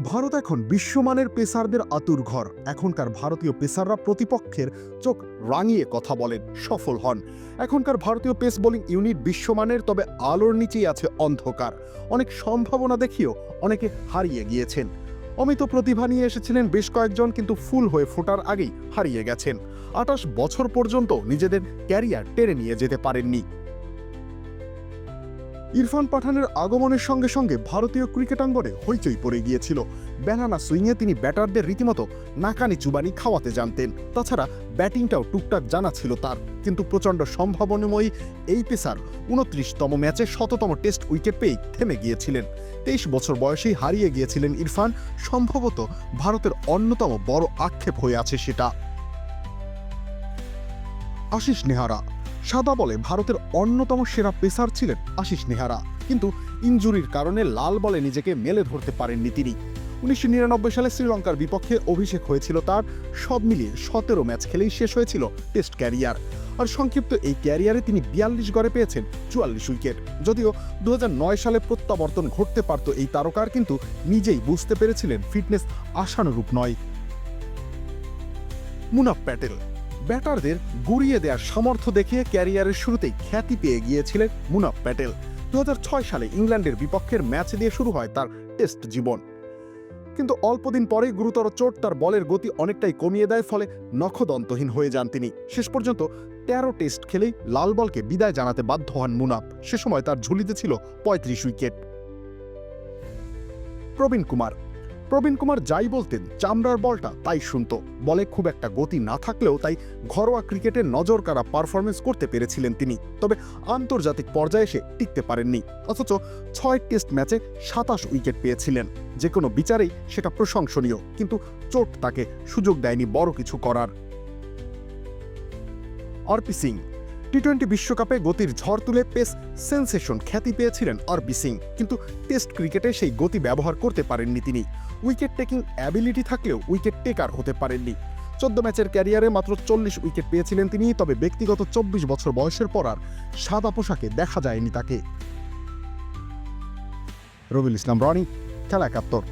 ভারত এখন বিশ্বমানের পেসারদের আতুর ঘর। এখনকার ভারতীয় পেসাররা প্রতিপক্ষের চোখ রাঙিয়ে কথা বলেন, সফল হন। এখনকার ভারতীয় পেস বোলিং ইউনিট বিশ্বমানের, তবে আলোর নিচেই আছে অন্ধকার। অনেক সম্ভাবনা দেখিয়েও অনেকে হারিয়ে গিয়েছেন। অমিত প্রতিভা নিয়ে এসেছিলেন বেশ কয়েকজন, কিন্তু ফুল হয়ে ফোটার আগেই হারিয়ে গেছেন। আটাশ বছর পর্যন্ত নিজেদের ক্যারিয়ার টেনে নিয়ে যেতে পারেননি। ইরফান পাঠানের আগমনের সঙ্গে সঙ্গে ভারতীয় ক্রিকেটাঙ্গনে হইচই পড়ে গিয়েছিল। ব্যানানা সুইংয়ে তিনি ব্যাটারদের রীতিমতো নাকানি চুবানি খাওয়াতে জানতেন। তাছাড়া ব্যাটিংটাও টুকটাক জানা ছিল তার। কিন্তু প্রচণ্ড সম্ভাবনাময়ী এই পেসার উনত্রিশতম ম্যাচে শততম টেস্ট উইকেট পেয়ে থেমে গিয়েছিলেন। তেইশ বছর বয়সেই হারিয়ে গিয়েছিলেন ইরফান। সম্ভবত ভারতের অন্যতম বড় আক্ষেপ হয়ে আছে সেটা। আশিস নেহারা সাদা বলে ভারতের অন্যতম সেরা পেসার ছিলেন আশিস নেহারা। কিন্তু ইনজুরির কারণে লাল বলে নিজেকে মেলে ধরতে পারেননি তিনি। উনিশশো নিরানব্বই সালে শ্রীলঙ্কার বিপক্ষে অভিষেক হয়েছিল তার, সব মিলিয়ে সতেরো ম্যাচ খেলেই শেষ হয়েছিল টেস্ট ক্যারিয়ার। আর সংক্ষিপ্ত এই ক্যারিয়ারে তিনি বিয়াল্লিশ গড়ে পেয়েছেন চুয়াল্লিশ উইকেট। যদিও দু হাজার নয় সালে প্রত্যাবর্তন ঘটতে পারত এই তারকার, কিন্তু নিজেই বুঝতে পেরেছিলেন ফিটনেস আশানুরূপ নয়। মুনাফ প্যাটেল ব্যাটারদের গুড়িয়ে দেওয়ার সামর্থ্য দেখিয়ে ক্যারিয়ারের শুরুতেই খ্যাতি পেয়ে গিয়েছিলেন মুনাফ প্যাটেল। দু হাজার ছয় সালে ইংল্যান্ডের বিপক্ষের ম্যাচ দিয়ে শুরু হয় তার টেস্ট জীবন। কিন্তু অল্পদিন পরেই গুরুতর চোট তার বলের গতি অনেকটাই কমিয়ে দেয়, ফলে নখদন্তহীন হয়ে যান তিনি। শেষ পর্যন্ত তেরো টেস্ট খেলেই লাল বলকে বিদায় জানাতে বাধ্য হন মুনাফ। সে সময় তার ঝুলিতে ছিল পঁয়ত্রিশ উইকেট। প্রবীণ কুমার প্রবীণ কুমার যাই বলতেন, চামড়ার বলটা তাই শুনত। বলে খুব একটা গতি না থাকলেও তাই ঘরোয়া ক্রিকেটে নজর কাড়া পারফরমেন্স করতে পেরেছিলেন তিনি। তবে আন্তর্জাতিক পর্যায়ে এসে টিকতে পারেননি, অথচ ছয় টেস্ট ম্যাচে সাতাশ উইকেট পেয়েছিলেন। যে কোনো বিচারেই সেটা প্রশংসনীয়, কিন্তু চোট তাকে সুযোগ দেয়নি বড় কিছু করার। আরপি সিং টি টোয়েন্টি বিশ্বকাপে গতির ঝড় তুলে পেস সেন্সেশন খ্যাতি পেয়েছিলেন আরপি সিং, কিন্তু টেস্ট ক্রিকেটে সেই গতি ব্যবহার করতে পারেননি তিনি। উইকেট টেকিং অ্যাবিলিটি থাকলেও উইকেট টেকার হতে পারেননি। চোদ্দ ম্যাচের ক্যারিয়ারে মাত্র চল্লিশ উইকেট পেয়েছিলেন তিনি, তবে ব্যক্তিগত চব্বিশ বছর বয়সের পর আর সাদা পোশাকে দেখা যায়নি তাকে। রবিল ইসলাম, রনি, খেলা একাত্তর।